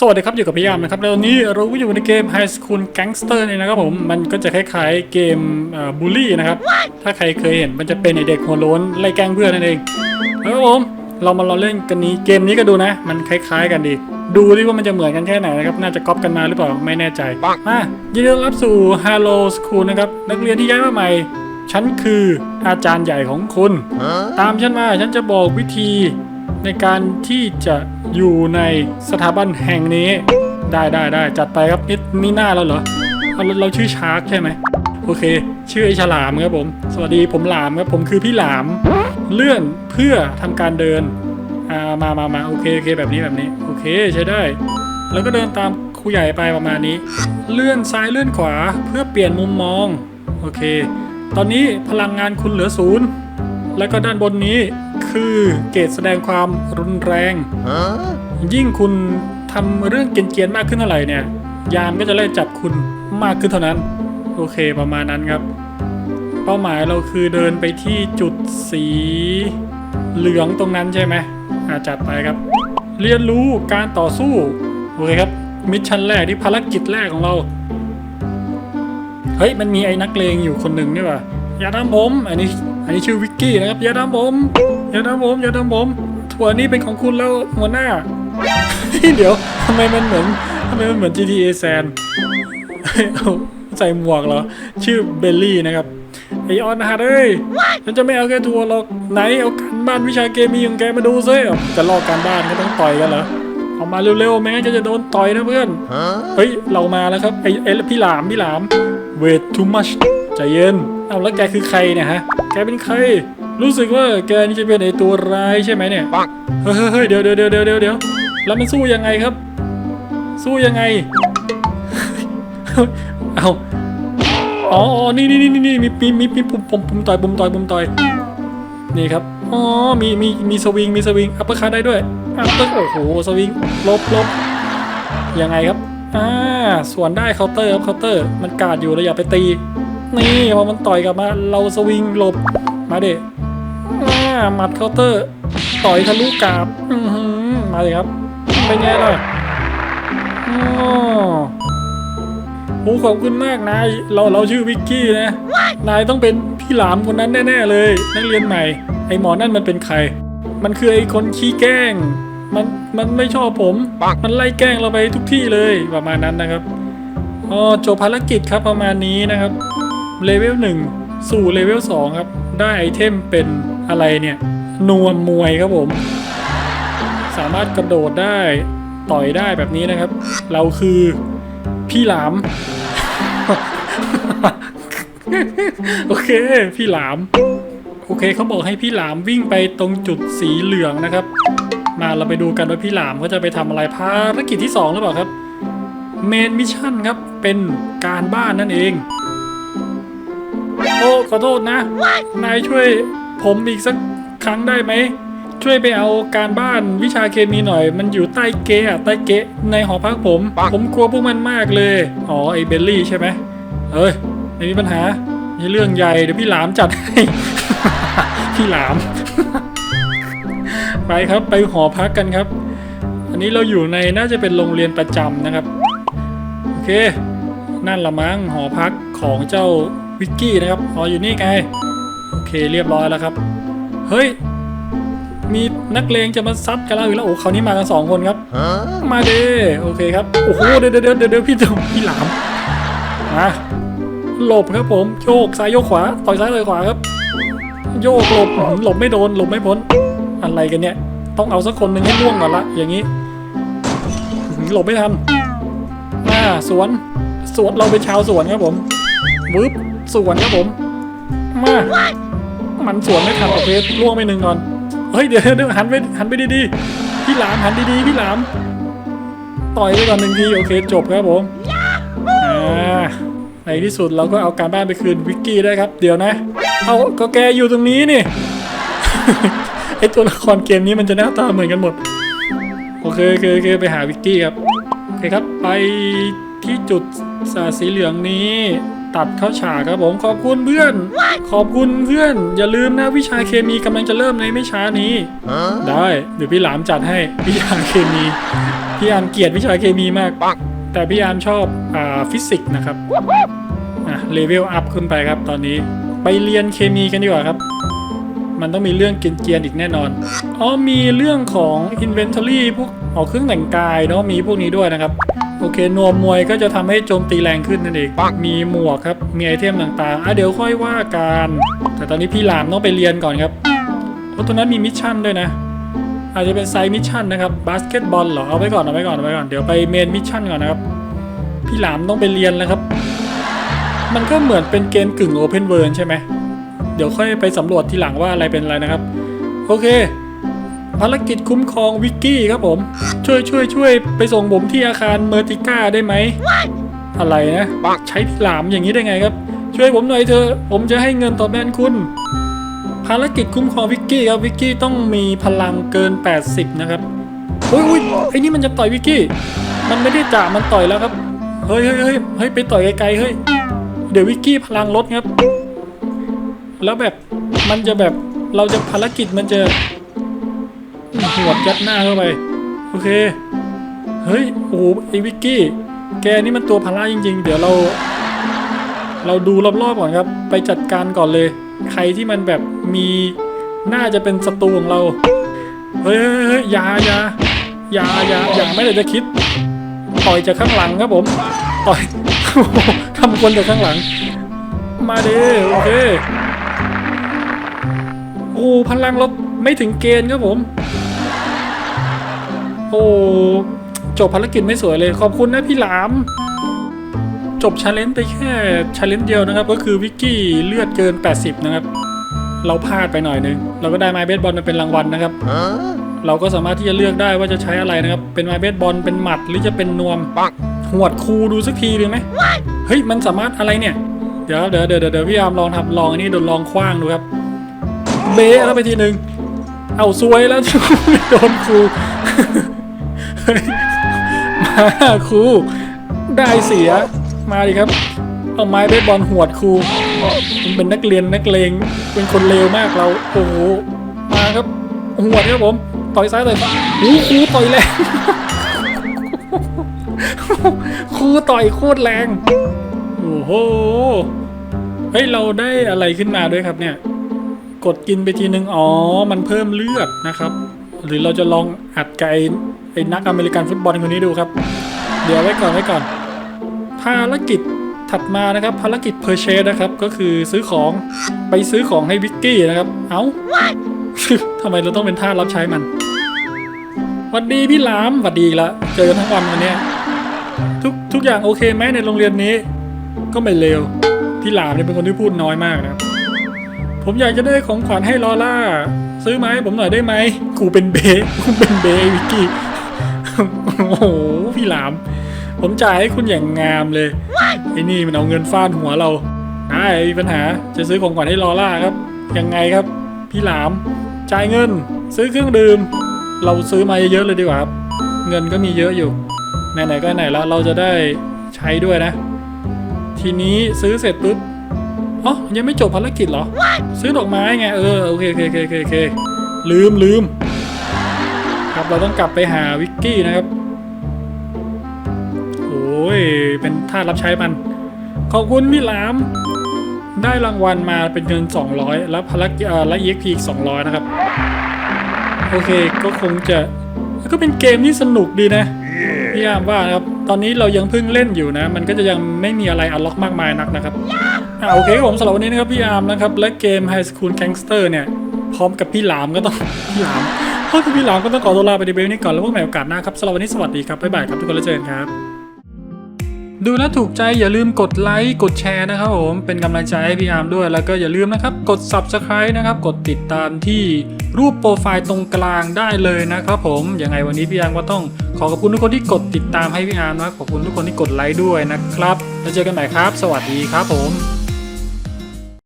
สวัสดีครับ อยู่กับพี่ยามนะครับแล้ววันนี้เราก็อยู่ในเกม High School Gangster เนี่ยนะครับผมมันก็จะคล้ายๆเกมบูลลี่นะครับ ถ้าใครเคยเห็นมันจะเป็นเด็กหัวโล้นไล่แกล้งเพื่อนนั่นเองแล้วครับผมเรามาเราเล่นกันนี้เกมนี้ก็ดูนะ มันคล้ายๆกันดี ดูดิว่ามันจะเหมือนกันแค่ไหนนะครับ น่าจะก๊อปกันมาหรือเปล่าไม่แน่ใจมายินดีต้อนรับสู่ Hello School นะครับนักเรียนที่ย้ายมาใหม่ฉันคืออาจารย์ใหญ่ของคุณ ตามฉันมาฉันจะบอกวิธี ในการที่จะอยู่ในสถาบันแห่งนี้ ได้ได้ได้จัดไปครับนี่นี่หน้าเราเหรอเราเราชื่อชาร์กใช่ไหมโอเค ชื่อไอฉลามครับผม สวัสดีผมหลามครับผมคือพี่หลาม เลื่อนเพื่อทำการเดินอ่ามามามาโอเคโอเคแบบนี้แบบนี้โอเคใช้ได้ แล้วก็เดินตามครูใหญ่ไปประมาณนี้ เลื่อนซ้ายเลื่อนขวาเพื่อเปลี่ยนมุมมองโอเค ตอนนี้พลังงานคุณเหลือศูนย์แล้วก็ด้านบนนี้ คือเกรดแสดงความรุนแรง ยิ่งคุณทำเรื่องเกรียนๆมากขึ้นเท่าไหร่เนี่ย ยามก็จะไล่จับคุณมากขึ้นเท่านั้น โอเคประมาณนั้นครับ เป้าหมายเราคือเดินไปที่จุดสีเหลืองตรงนั้นใช่ไหมอาจัดไปครับ เรียนรู้การต่อสู้ โอเคครับ มิชชั่นแรกที่ภารกิจแรกของเรา เฮ้ย มันมีไอ้นักเลงอยู่คนหนึ่งนี่หว่า อย่าทำผม อันนี้ อันนี้ชื่อวิกกี้นะครับ อย่าทำผม อย่าทำผม อย่าทำผม ถั่วนี้เป็นของคุณแล้วหัวหน้า เดี๋ยวทำไมมันเหมือนทำไมมันเหมือน GTA San เฮ้ยเอาใส่หมวกเหรอ ชื่อเบลลี่นะครับไอออนฮาร์ดเอ้ยฉันจะไม่เอาแค่ทัวร์หรอก ไหนเอาการบ้านวิชาเคมีของแกมาดูซิเอาจะลอกการบ้านก็ต้องต่อยกันเหรอเอามาเร็วๆไม่งั้นก็จะโดนต่อยนะเพื่อน เฮ้ย เรามาแล้วครับ ไอ้ไอ้พี่หลาม พี่หลาม wait too much ใจเย็น เอาแล้วแกคือใครเนี่ยฮะ แกเป็นใคร รู้สึกว่าแกนี่จะเป็นไอ้ตัวร้ายใช่ไหมเนี่ย เฮ้ยเฮ้ยเฮ้ยเดี๋ยวเดี๋ยวเดี๋ยวเดี๋ยวเดี๋ยวเดี๋ยวแล้วมันสู้ยังไงครับ สู้ยังไง เอาอ๋ออ๋อนี่นี่นี่นี่มีมีมีมีปุ่มปุ่มปุ่มต่อยปุ่มต่อยปุ่มต่อย นี่ครับ อ๋อ มีมีมีสวิงมีสวิงอัปเปอร์คัตได้ด้วยอัปเปอร์โอ้โหสวิงลบลบยังไงครับ อ่า ส่วนได้เคาน์เตอร์ครับเคาน์เตอร์ มันกาดอยู่เราอย่าไปตี นี่พอมันต่อยกลับมาเราสวิงหลบมาเด็อ่าหมัดเคาน์เตอร์ ต่อยทะลุกาบอือหือมาเลยครับเป็นไงล่ะอ๋อโอ้ขอบคุณมากนายเราเราชื่อวิกกี้นะ นายต้องเป็นพี่หลามคนนั้นแน่ๆเลย นักเรียนใหม่ ไอหมอนั่นมันเป็นใคร มันคือไอคนขี้แกล้ง มันมันไม่ชอบผม มันไล่แกล้งเราไปทุกที่เลยประมาณนั้นนะครับอ๋อจบภารกิจครับประมาณนี้นะครับ เลเวลหนึ่งสู่เลเวลสองครับ ได้ไอเทมเป็นอะไรเนี่ย นวมมวยครับผม สามารถกระโดดได้ต่อยได้แบบนี้นะครับ เราคือพี่หลาม โอเค พี่หลาม โอเคเขาบอกให้พี่หลามวิ่งไปตรงจุดสีเหลืองนะครับ มาเราไปดูกันว่าพี่หลามเขาจะไปทำอะไรภารกิจที่สองหรือเปล่าครับเมนมิชชั่นครับ เป็นการบ้านนั่นเอง โอ้ขอโทษนะ นายช่วยผมอีกสักครั้งได้ไหม ช่วยไปเอาการบ้านวิชาเคมีหน่อย มันอยู่ใต้เกะอะใต้เกะในหอพักผม ผมกลัวพวกมันมากเลย อ๋อไอ้เบลลี่ใช่ไหมเอ้ยไม่มีปัญหานี่เรื่องใหญ่เดี๋ยวพี่หลามจัดให้ พี่หลาม ไปครับไปหอพักกันครับ อันนี้เราอยู่ในน่าจะเป็นโรงเรียนประจำนะครับ โอเค นั่นละมั้งหอพักของเจ้า วิกกี้นะครับอ๋ออยู่นี่ไง โอเคเรียบร้อยแล้วครับ เฮ้ย มีนักเลงจะมาซัดกันแล้วอีกแล้วโอ้คราวนี้มากันสองคนครับ มาเด้โอเคครับ โอ้โห เดี๋ยวเดี๋ยวเดี๋ยวพี่จมพี่หลามมาหลบครับผมโยกซ้ายโยกขวาต่อยซ้ายต่อยขวาครับ โยกหลบหลบไม่โดนหลบไม่พ้น อะไรกันเนี่ย ต้องเอาสักคนหนึ่งให้ล่วงก่อนละอย่างนี้หลบไม่ทันหน้าสวนสวนเราเป็นชาวสวนครับผมวึบ สวนครับผม มามันสวนไม่ทันโอเคล่วงไปหนึ่งก่อน เฮ้ยเดี๋ยวเดี๋ยวหันไปหันไปดีๆ พี่หลามหันดีๆ พี่หลาม ต่อยไปก่อนหนึ่งทีโอเคจบครับผมอ่าในที่สุดเราก็เอาการบ้านไปคืนวิกกี้ได้ครับ เดี๋ยวนะ เอาก็แกอยู่ตรงนี้นี่ไอตัวละครเกมนี้มันจะหน้าตาเหมือนกันหมด โอเคโอเคโอเคไปหาวิกกี้ครับ โอเคครับไปที่จุดสาสีเหลืองนี้ ตัดเข้าฉากครับผมขอบคุณเพื่อน ขอบคุณเพื่อน อย่าลืมนะวิชาเคมีกำลังจะเริ่มในไม่ช้านี้ ได้เดี๋ยวพี่หลามจัดให้วิชาเคมีพี่อาร์มเกลียดวิชาเคมีมาก แต่พี่อาร์มชอบอ่าฟิสิกส์นะครับอะเลเวลอัพขึ้นไปครับตอนนี้ไปเรียนเคมีกันดีกว่าครับมันต้องมีเรื่องเกรียนๆอีกแน่นอน อ๋อมีเรื่องของ Inventory พวกออกเครื่องแต่งกายเนาะมีพวกนี้ด้วยนะครับ โอเคนวมมวยก็จะทำให้โจมตีแรงขึ้นนั่นเองมีหมวกครับ มีไอเทมต่างๆอะเดี๋ยวค่อยว่ากันแต่ตอนนี้พี่หลามต้องไปเรียนก่อนครับเพราะตัวนั้นมีมิชชั่นด้วยนะ อาจจะเป็นไซด์มิชชั่นนะครับบาสเกตบอลเหรอเอาไว้ก่อนเอาไว้ก่อนเอาไว้ก่อนเดี๋ยวไปเมนมิชชั่นก่อนนะครับพี่หลามต้องไปเรียนแล้วครับ มันก็เหมือนเป็นเกมกึ่งโอเพนเวิร์ใช่ไหมเดี๋ยวค่อยไปสำรวจทีหลังว่าอะไรเป็นอะไรนะครับ โอเค ภารกิจคุ้มครองวิกกี้ครับผม ช่วยช่วยช่วยไปส่งผมที่อาคารเมอร์ติก้าได้ไหม อะไรนะ ใช้พี่หลามอย่างนี้ได้ไงครับ ช่วยผมหน่อยเถอะผมจะให้เงินตอบแทนคุณ ภารกิจคุ้มครองวิกกี้ครับวิกกี้ต้องมีพลังเกิน 80 นะครับอุ้ยอุ้ยไอ้นี่มันจะต่อยวิกกี้ มันไม่ได้จ่ามันต่อยแล้วครับ เฮ้ยเฮ้ยเฮ้ยเฮ้ยไปต่อยไกลๆเฮ้ยเดี๋ยววิกกี้พลังลดครับ แล้วแบบมันจะแบบเราจะภารกิจมันจะ หัวดยัดหน้าเข้าไป โอเค เฮ้ย โอ้โหไอ้วิกกี้ แกนี่มันตัวพละจริง ๆ เดี๋ยวเรา เราดูรอบๆก่อนครับ ไปจัดการก่อนเลย ใครที่มันแบบมีน่าจะเป็นศัตรูของเรา เฮ้ยเฮ้ยเฮ้ยยายายายาอย่าไม่ได้จะคิด ต่อยจากข้างหลังครับผม ต่อยทำคนจากข้างหลัง มาเด้โอเค โอ้พลังลบไม่ถึงเกณฑ์ครับผม โอ้จบภารกิจไม่สวยเลยขอบคุณนะพี่หลาม จบชาเลนจ์ไปแค่ชาเลนจ์เดียวนะครับ ก็คือวิกกี้เลือดเกิน 80 นะครับ เราพลาดไปหน่อยนึงเราก็ได้ไม้เบสบอลมาเป็นรางวัลนะครับ เราก็สามารถที่จะเลือกได้ว่าจะใช้อะไรนะครับ เป็นไม้เบสบอลเป็นหมัดหรือจะเป็นนวมหวดคูดูสักทีดีไหมเฮ้ยมันสามารถอะไรเนี่ยเดี๋ยวเดี๋ยวเดี๋ยวเดี๋ยวพี่อามลองทำลองอันนี้โดนลองคว้างดูครับเบะแล้วไปทีหนึ่งเอาซวยแล้วโดนครู มาครูได้เสียมาดิครับ เอาไม้เบสบอลหวดครูมันเป็นนักเรียนนักเลงเป็นคนเลวมากเราโอ้โหมาครับหวดครับผมต่อยซ้ายต่อยขวาโอ้ครูต่อยแรงครูต่อยโคตรแรงโอ้โหเฮ้ยเราได้อะไรขึ้นมาด้วยครับเนี่ย กดกินไปทีนึงอ๋อ มันเพิ่มเลือดนะครับ หรือเราจะลองอัดไก อ้ไอ้นักอเมริกันฟุตบอลคนนี้ดูครับ เดี๋ยวไว้ก่อนไว้ก่อน ภารกิจถัดมานะครับภารกิจเพอร์เชสนะครับก็คือซื้อของไปซื้อของให้วิกกี้นะครับ เอ้าทำไมเราต้องเป็นท่ารับใช้มันวัดดีพี่หลามวัดดีละเจอกันทั้งวันวันนี้ทุกทุกอย่างโอเคไหมในโรงเรียนนี้ ก็ไม่เลวพี่หลามเนี่ยเป็นคนที่พูดน้อยมากนะผมอยากจะได้ของขวัญให้ลอล่า ซื้อมาให้ผมหน่อยได้ไหมกูเป็นเบย์กูเป็นเบย์วิกกี้ โอ้โหพี่หลาม ผมจ่ายให้คุณอย่างงามเลยไอ้นี่มันเอาเงินฟาดหัวเราได้มีปัญหาจะซื้อของขวัญให้ลอล่าครับ ยังไงครับ พี่หลาม จ่ายเงิน ซื้อเครื่องดื่ม เราซื้อมาเยอะเลยดีกว่าครับ เงินก็มีเยอะอยู่ไหนๆก็ไหนแล้วเราจะได้ใช้ด้วยนะ ทีนี้ซื้อเสร็จปุ๊บอ๋อยังไม่จบภารกิจเหรอ ซื้อดอกไม้ไงเออโอเคโอเคโอเคโอเคลืมลืม ครับ เราต้องกลับไปหาวิกกี้นะครับโอ้ยเป็นท่ารับใช้มัน ขอบคุณพี่หลาม ได้รางวัลมาเป็นเงิน 200 แล้วภารกิจเอ่อและ EXP อีก 200 นะครับ โอเคก็คงจะก็เป็นเกมที่สนุกดีนะพี่ยามว่านะครับ ตอนนี้เรายังเพิ่งเล่นอยู่นะ มันก็จะยังไม่มีอะไรอัลล็อกมากมายนักนะครับอ่าโอเคผมสำหรับวันนี้นะครับพี่อาร์มนะครับ และเกม High School Gangster เนี่ย พร้อมกับพี่หลามก็ต้องพี่หลาม พร้อมกับพี่หลามก็ต้องขอตัวลาไปในเบลนี้ก่อนแล้วพบกันใหม่โอกาสหน้าครับสำหรับวันนี้สวัสดีครับบ๊ายบายครับทุกคนแล้วเจอกันครับดูแล้วถูกใจอย่าลืมกดไลค์กดแชร์นะครับผมเป็นกำลังใจให้พี่อาร์มด้วยแล้วก็อย่าลืมนะครับกด Subscribe นะครับกดติดตามที่รูปโปรไฟล์ตรงกลางได้เลยนะครับผมยังไงวันนี้พี่อาร์มก็ต้องขอขอบคุณทุกคนที่กดติดตามให้พี่อาร์มนะขอบคุณทุกคนที่กดไลค์ด้วยนะครับแล้วเจอกันใหม่ครับ สวัสดีครับผม